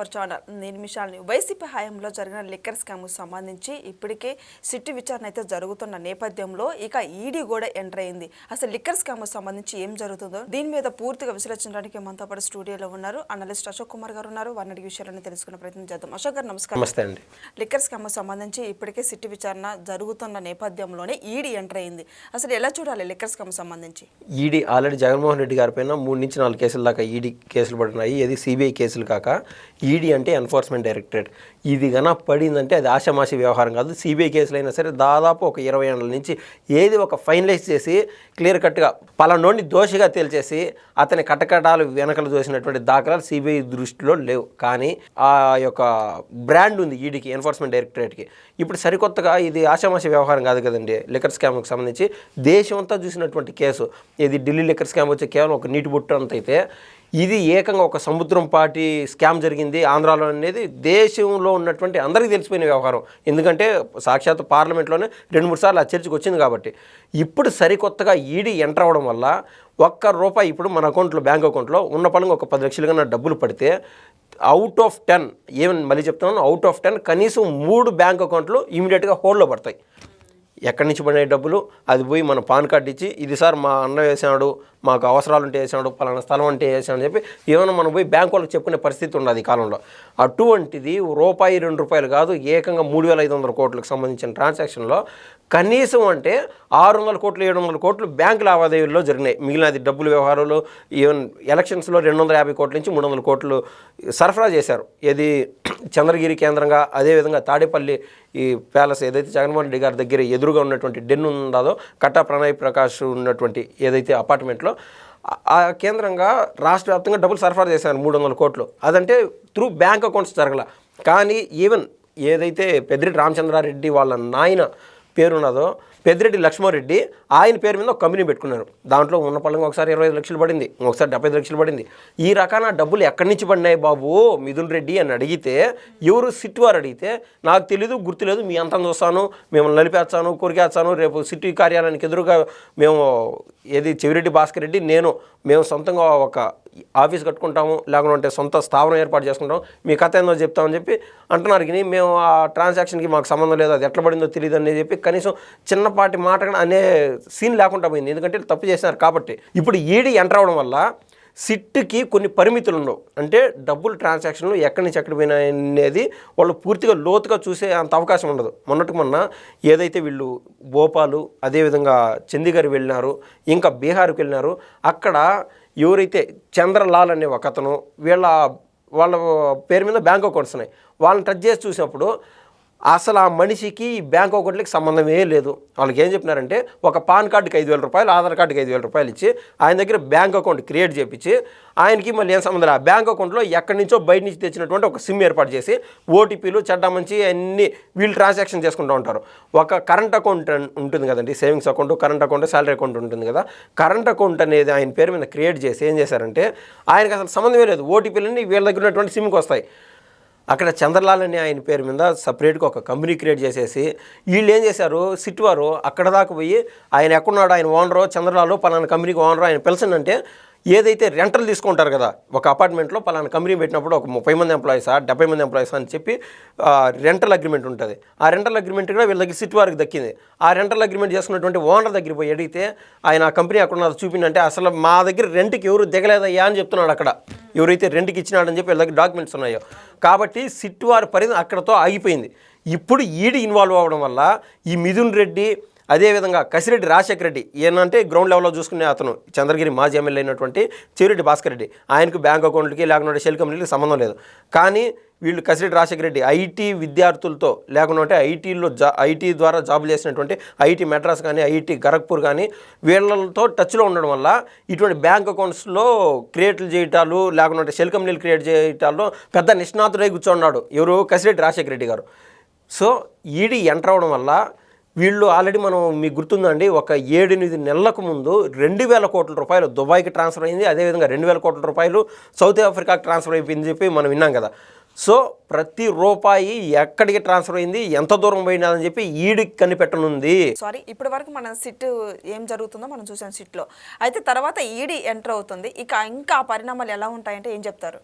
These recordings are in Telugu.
అవర్ ఛానల్ నేను మిషాల్ని వైసీపీ హయాంలో జరిగిన లిక్కర్ స్కామ్కు సంబంధించి ఇప్పటికే సిట్టు విచారణ అయితే జరుగుతున్న నేపథ్యంలో ఇక ఈడీ కూడా ఎంటర్ అయింది. అసలు లిక్కర్ స్కామ్కు సంబంధించి ఏం జరుగుతుందో దీని మీద పూర్తిగా విశ్లేషించడానికి మనతో పాటు స్టూడియోలో ఉన్నారు. అనలిస్ట్ అశోక్ కుమార్ గారు ఉన్నారు. వారిని విషయాలను తెలుసుకునే ప్రయత్నం చేద్దాం. అశోక్ గారు నమస్కారం. నమస్తే అండి. లిక్కర్ స్కామ్కు సంబంధించి ఇప్పటికే సిట్టు విచారణ జరుగుతున్న నేపథ్యంలోనే ఈడీ ఎంటర్ అయింది. అసలు ఎలా చూడాలి లిక్కర్ స్కామ్ సంబంధించి? ఈడీ ఆల్రెడీ జగన్మోహన్ రెడ్డి గారి పైన మూడు నుంచి నాలుగు కేసుల దాకా ఈడీ కేసులు పడినాయి ఇది సిబిఐ కేసులు కాక ఈడీ అంటే ఎన్ఫోర్స్మెంట్ డైరెక్టరేట్. ఇది గన పడిందంటే అది ఆషామాషి వ్యవహారం కాదు. సిబిఐ కేసులు అయినా సరే దాదాపు ఒక ఇరవై ఏళ్ళ నుంచి ఏది ఒక ఫైనలైజ్ చేసి క్లియర్ కట్గా పలానోడిని దోషిగా తేల్చేసి అతని కటకటాలు వెనకలు దోసినటువంటి దాఖలాలు సిబిఐ దృష్టిలో లేవు. కానీ ఆ యొక్క బ్రాండ్ ఉంది ఈడీకి ఎన్ఫోర్స్మెంట్ డైరెక్టరేట్కి. ఇప్పుడు సరికొత్తగా ఇది ఆషామాషి వ్యవహారం కాదు కదండి. లిక్కర్ స్కామ్కి సంబంధించి దేశం అంతా చూసినటువంటి కేసు. ఇది ఢిల్లీ లిక్కర్ స్కామ్ వచ్చే కేవలం ఒక నీటి బుట్ట అంత అయితే ఇది ఏకంగా ఒక సముద్రం పాటి స్కామ్ జరిగింది ఆంధ్రాలో అనేది దేశంలో ఉన్నటువంటి అందరికీ తెలిసిపోయిన వ్యవహారం. ఎందుకంటే సాక్షాత్ పార్లమెంట్లోనే రెండు మూడు సార్లు ఆ చర్చకు వచ్చింది కాబట్టి. ఇప్పుడు సరికొత్తగా ఈడీ ఎంటర్ అవ్వడం వల్ల ఒక్క రూపాయి ఇప్పుడు మన అకౌంట్లో బ్యాంక్ అకౌంట్లో ఉన్న పనులు ఒక పది లక్షలు కన్నా డబ్బులు పడితే అవుట్ ఆఫ్ టెన్ ఏమని మళ్ళీ చెప్తున్నాను అవుట్ ఆఫ్ టెన్ కనీసం మూడు బ్యాంక్ అకౌంట్లు ఇమీడియట్గా హోల్డ్లో పడతాయి. ఎక్కడి నుంచి పడిన డబ్బులు? అది పోయి మన పాన్ కార్డు ఇచ్చి ఇది సార్ మా అన్న వేసాడు మాకు అవసరాలు ఉంటే వేసాడు పలానా స్థలం అంటే వేసాడు అని చెప్పి ఏమైనా మనం పోయి బ్యాంక్ వాళ్ళకి చెప్పుకునే పరిస్థితి ఉండదు ఈ కాలంలో. అటువంటిది రూపాయి రెండు రూపాయలు కాదు ఏకంగా మూడు వేల ఐదు వందల కోట్లకు సంబంధించిన ట్రాన్సాక్షన్లో కనీసం అంటే ఆరు వందల కోట్లు ఏడు వందల కోట్లు బ్యాంక్ లావాదేవీల్లో జరిగినాయి. మిగిలినది డబ్బుల వ్యవహారాలు ఈవెన్ ఎలక్షన్స్లో రెండు వందల యాభై కోట్ల నుంచి మూడు వందల కోట్లు సరఫరా చేశారు. ఏది చంద్రగిరి కేంద్రంగా అదేవిధంగా తాడేపల్లి ఈ ప్యాలెస్ ఏదైతే జగన్మోహన్ రెడ్డి గారి దగ్గర ఎదురుగా ఉన్నటువంటి డెన్ ఉందో కట్టా ప్రణయ్ ప్రకాష్ ఉన్నటువంటి ఏదైతే అపార్ట్మెంట్లో ఆ- ఆ కేంద్రంగా రాష్ట్ర వ్యాప్తంగా డబ్బులు సరఫరా చేశారు మూడు వందల కోట్లు. అదంటే త్రూ బ్యాంక్ అకౌంట్స్ జరగల. కానీ ఈవెన్ ఏదైతే పెద్దిరెడ్డి రామచంద్రారెడ్డి వాళ్ళ నాయన పేరున్నదో పెద్దిరెడ్డి లక్ష్మారెడ్డి ఆయన పేరు మీద ఒక కంపెనీ పెట్టుకున్నారు. దాంట్లో ఉన్న పళ్ళంగా ఒకసారి ఇరవై ఐదు లక్షలు పడింది ఒకసారి డెబ్బై లక్షలు పడింది. ఈ రకాన డబ్బులు ఎక్కడి నుంచి పడినాయి బాబు? మిథున్ రెడ్డి అని అడిగితే ఎవరు సిట్ వారు అడిగితే నాకు తెలీదు గుర్తులేదు మీ అంతం చూస్తాను మిమ్మల్ని నలిపేస్తాను కొరికేస్తాను రేపు సిటీ కార్యాలయానికి ఎదురుగా మేము ఏది చెవిరెడ్డి భాస్కర్ రెడ్డి నేను మేము సొంతంగా ఒక ఆఫీస్ కట్టుకుంటాము లేకుంటే సొంత స్థావరం ఏర్పాటు చేసుకుంటాం మీ కథ ఏందో చెప్తామని చెప్పి అంటున్నారు కానీ మేము ఆ ట్రాన్సాక్షన్కి మాకు సంబంధం లేదు అది ఎట్లా పడిందో తెలియదు అని చెప్పి కనీసం చిన్నపాటి మాట అనే సీన్ లేకుండా పోయింది. ఎందుకంటే తప్పు చేసినారు కాబట్టి. ఇప్పుడు ఈడీ ఎంటర్ అవ్వడం వల్ల సిట్కి కొన్ని పరిమితులు ఉండవు. అంటే డబ్బులు ట్రాన్సాక్షన్లు ఎక్కడి నుంచి ఎక్కడ పోయినాయి అనేది వాళ్ళు పూర్తిగా లోతుగా చూసే అంత అవకాశం ఉండదు. మొన్నటికి మొన్న ఏదైతే వీళ్ళు భోపాలు అదేవిధంగా చండీగఢ్ వెళ్ళినారు ఇంకా బీహార్కి వెళ్ళినారు అక్కడ ఎవరైతే చంద్రలాల్ అనే ఒక అతను వీళ్ళ వాళ్ళ పేరు మీద బ్యాంక్ అకౌంట్స్ ఉన్నాయి. వాళ్ళని టచ్ చేసి చూసినప్పుడు అసలు ఆ మనిషికి ఈ బ్యాంక్ అకౌంట్లకి సంబంధమే లేదు. వాళ్ళకి ఏం చెప్పినారంటే ఒక పాన్ కార్డుకి ఐదు వేల రూపాయలు ఆధార్ కార్డుకి ఐదు వేల రూపాయలు ఇచ్చి ఆయన దగ్గర బ్యాంక్ అకౌంట్ క్రియేట్ చేపించి ఆయనకి మళ్ళీ ఏం సంబంధం ఆ బ్యాంక్ అకౌంట్లో ఎక్కడి నుంచో బయట నుంచి తెచ్చినటువంటి ఒక సిమ్ ఏర్పాటు చేసి ఓటీపీలు చెడ్డ మంచి అన్ని వీళ్ళు ట్రాన్సాక్షన్ చేసుకుంటూ ఉంటారు. ఒక కరెంట్ అకౌంట్ ఉంటుంది కదండి savings account current account salary account ఉంటుంది కదా కరెంట్ అకౌంట్ అనేది ఆయన పేరు మీద క్రియేట్ చేసి ఏం చేశారంటే ఆయనకి అసలు సంబంధమే లేదు. ఓటీపీలన్నీ వీళ్ళ దగ్గర ఉన్నటువంటి సిమ్కి వస్తాయి. అక్కడ చంద్రలాల్ అని ఆయన పేరు మీద సపరేట్గా ఒక కంపెనీ క్రియేట్ చేసేసి వీళ్ళు ఏం చేశారు? సిట్ వారు అక్కడ దాకా పోయి ఆయన ఎక్కడున్నాడు? ఆయన ఓనరు చంద్రలాలు పలానా కంపెనీకి ఓనరు ఆయన పిలిచిందంటే ఏదైతే రెంటల్ తీసుకుంటారు కదా ఒక అపార్ట్మెంట్లో పలానా కంపెనీ పెట్టినప్పుడు ఒక ముప్పై మంది ఎంప్లాయీసా డెబ్బై మంది ఎంప్లాయీసా అని చెప్పి రెంటల్ అగ్రిమెంట్ ఉంటుంది. ఆ రెంటల్ అగ్రిమెంట్ కూడా వీళ్ళకి దగ్గర సిట్ వారికి దక్కింది. ఆ రెంటల్ అగ్రిమెంట్ చేసుకున్నటువంటి ఓనర్ దగ్గర పోయి అడిగితే ఆయన ఆ కంపెనీ అక్కడ ఉన్నది చూపిందంటే అసలు మా దగ్గర రెంట్కి ఎవరు దిగలేదయ్యా అని చెప్తున్నాడు అక్కడ. ఎవరైతే రెంట్కి ఇచ్చినాడని చెప్పి వీళ్ళకి డాక్యుమెంట్స్ ఉన్నాయో. కాబట్టి సిట్ వారి పరిధి అక్కడతో ఆగిపోయింది. ఇప్పుడు ఈడీ ఇన్వాల్వ్ అవ్వడం వల్ల ఈ మిథున్ రెడ్డి అదేవిధంగా కసిరెడ్డి రాజశేఖర రెడ్డి ఏంటంటే గ్రౌండ్ లెవెల్లో చూసుకునే అతను చంద్రగిరి మాజీ ఎమ్మెల్యే అయినటువంటి చెవిరెడ్డి భాస్కర్ రెడ్డి. ఆయనకు బ్యాంక్ అకౌంట్లకి లేకుంటే షెల్ కంపెనీలకి సంబంధం లేదు. కానీ వీళ్ళు కసిరెడ్డి రాజశేఖర రెడ్డి ఐటీ విద్యార్థులతో లేకుంటే ఐటీలో జా ఐటీ ద్వారా జాబులు చేసినటువంటి ఐటీ మెడ్రాస్ కానీ ఐటీ గరఖ్పూర్ కానీ వీళ్ళతో టచ్లో ఉండడం వల్ల ఇటువంటి బ్యాంక్ అకౌంట్స్లో క్రియేట్లు చేయటాలు లేకుండా షెల్ కంపెనీలు క్రియేట్ చేయటాల్లో పెద్ద నిష్ణాతుడై కూర్చోన్నాడు ఎవరు? కసిరెడ్డి రాజశేఖర రెడ్డి గారు. సో ఈడీ ఎంటర్ అవడం వల్ల వీళ్ళు ఆల్రెడీ మనం మీకు గుర్తుందండి ఒక ఏడెనిమిది నెలలకు ముందు రెండు వేల కోట్ల రూపాయలు దుబాయ్కి ట్రాన్స్ఫర్ అయింది. అదేవిధంగా రెండు వేల కోట్ల రూపాయలు సౌత్ ఆఫ్రికాకి ట్రాన్స్ఫర్ అయిపోయింది చెప్పి మనం విన్నాం కదా. సో ప్రతి రూపాయి ఎక్కడికి ట్రాన్స్ఫర్ అయింది ఎంత దూరం పోయినదని చెప్పి ఈడికి కనిపెట్టనుంది. సారీ ఇప్పటి వరకు మన సిట్ ఏం జరుగుతుందో మనం చూసాం సిట్లో. అయితే తర్వాత ఈడీ ఎంటర్ అవుతుంది. ఇక ఇంకా పరిణామాలు ఎలా ఉంటాయంటే ఏం చెప్తారు?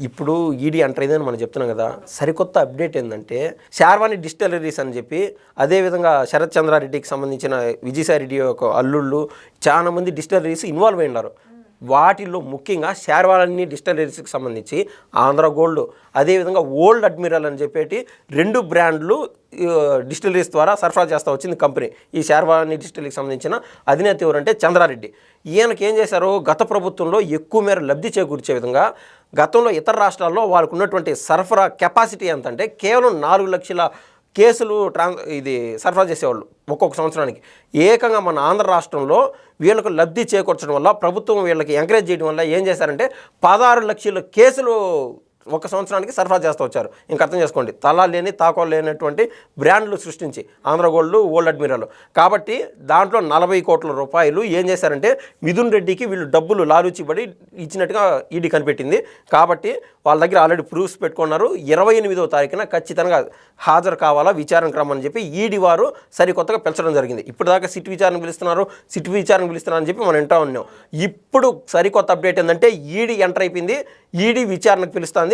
ఇప్పుడు ఈడీ అంటారు అయిందని మనం చెప్తున్నాం కదా సరికొత్త అప్డేట్ ఏంటంటే శార్వాణి డిస్టిలరీస్ అని చెప్పి అదేవిధంగా శరత్ చంద్రారెడ్డికి సంబంధించిన విజయసాయి రెడ్డి యొక్క అల్లుళ్ళు చాలా మంది డిస్టిలరీస్ ఇన్వాల్వ్ అయినారు ఉన్నారు వాటిల్లో ముఖ్యంగా శార్వాణి డిస్టిలరీస్కి సంబంధించి ఆంధ్ర గోల్డ్ అదేవిధంగా ఓల్డ్ అడ్మిరల్ అని చెప్పేటి రెండు బ్రాండ్లు డిస్టిలరీస్ ద్వారా సరఫరా చేస్తూ వచ్చింది కంపెనీ. ఈ శార్వాణి డిస్టిలరీకి సంబంధించిన అధినేత ఎవరంటే చంద్రారెడ్డి. ఈయనకి ఏం చేశారు? గత ప్రభుత్వంలో ఎక్కువ మేర లబ్ధి చేకూర్చే విధంగా గతంలో ఇతర రాష్ట్రాల్లో వాళ్ళకు ఉన్నటువంటి సరఫరా కెపాసిటీ ఎంత అంటే కేవలం నాలుగు లక్షల కేసులు ట్రాన్ ఇది సరఫరా చేసేవాళ్ళు ఒక్కొక్క సంవత్సరానికి. ఏకంగా మన ఆంధ్ర రాష్ట్రంలో వీళ్ళకు లబ్ధి చేకూర్చడం వల్ల ప్రభుత్వం వీళ్ళకి ఎంకరేజ్ చేయడం వల్ల ఏం చేశారంటే పదహారు లక్షల కేసులు ఒక సంవత్సరానికి సరఫరా చేస్తూ వచ్చారు. ఇంక అర్థం చేసుకోండి. తలా లేని తాకోలు లేనటువంటి బ్రాండ్లు సృష్టించి ఆంధ్ర గోల్డ్ ఓల్డ్ అడ్మిరల్. కాబట్టి దాంట్లో నలభై కోట్ల రూపాయలు ఏం చేశారంటే మిథున్ రెడ్డికి వీళ్ళు డబ్బులు లాలుచిబడి ఇచ్చినట్టుగా ఈడీ కనిపెట్టింది. కాబట్టి వాళ్ళ దగ్గర ఆల్రెడీ ప్రూఫ్స్ పెట్టుకున్నారు. ఇరవై ఎనిమిదో తారీఖున ఖచ్చితంగా హాజరు కావాలా విచారణకు రమ్మని చెప్పి ఈడీ వారు సరికొత్తగా పెంచడం జరిగింది. ఇప్పటిదాకా దాకా సిట్ విచారణ పిలుస్తున్నారు. సిట్ విచారణ పిలుస్తున్నారు అని చెప్పి మనం వింటా ఉన్నాం. ఇప్పుడు సరికొత్త అప్డేట్ ఏంటంటే ఈడీ ఎంటర్ అయిపోయింది. ఈడీ విచారణకు పిలుస్తుంది.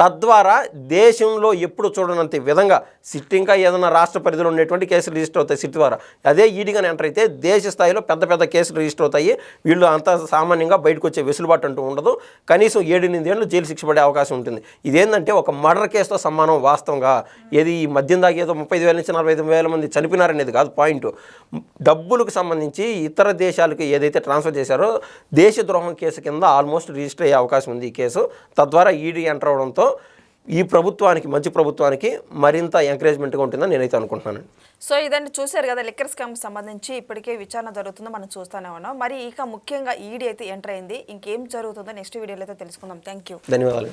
తద్వారా దేశంలో ఎప్పుడు చూడనంత విధంగా సిట్ ఇంకా ఏదైనా రాష్ట్ర పరిధిలో ఉండేటువంటి కేసులు రిజిస్టర్ అవుతాయి సిట్ ద్వారా. అదే ఈడీగా ఎంటర్ అయితే దేశ స్థాయిలో పెద్ద పెద్ద కేసులు రిజిస్టర్ అవుతాయి. వీళ్ళు అంత సామాన్యంగా బయటకు వచ్చే వెసులుబాటు అంటూ ఉండదు. కనీసం ఏడెనిమిది ఏళ్ళు జైలు శిక్ష పడే అవకాశం ఉంటుంది. ఇదేంటంటే ఒక మర్డర్ కేసుతో సమానం వాస్తవంగా. ఏది ఈ మద్యం దాకా ఏదో ముప్పై ఐదు వేల నుంచి నలభై ఐదు వేల మంది చనిపోయినారనేది కాదు పాయింట్. డబ్బులకు సంబంధించి ఇతర దేశాలకు ఏదైతే ట్రాన్స్ఫర్ చేశారో దేశద్రోహం కేసు కింద ఆల్మోస్ట్ రిజిస్టర్ అయ్యే అవకాశం ఉంది ఈ కేసు. తద్వారా ఈడీ ఎంటర్ అవడంతో ఈ ప్రభుత్వానికి మంచి ప్రభుత్వానికి మరింత ఎంకరేజ్మెంట్గా ఉంటుందని నేనైతే అనుకుంటున్నాను. సో ఇదండి చూశారు కదా లిక్కర్ స్కామ్ సంబంధించి ఇప్పటికే విచారణ జరుగుతుందో మనం చూస్తూనే ఉన్నాం. మరి ఇక ముఖ్యంగా ఈడీ అయితే ఎంటర్ అయింది. ఇంకేం జరుగుతుందో నెక్స్ట్ వీడియోలో అయితే తెలుసుకుందాం. థ్యాంక్ యూ ధన్యవాదాలు.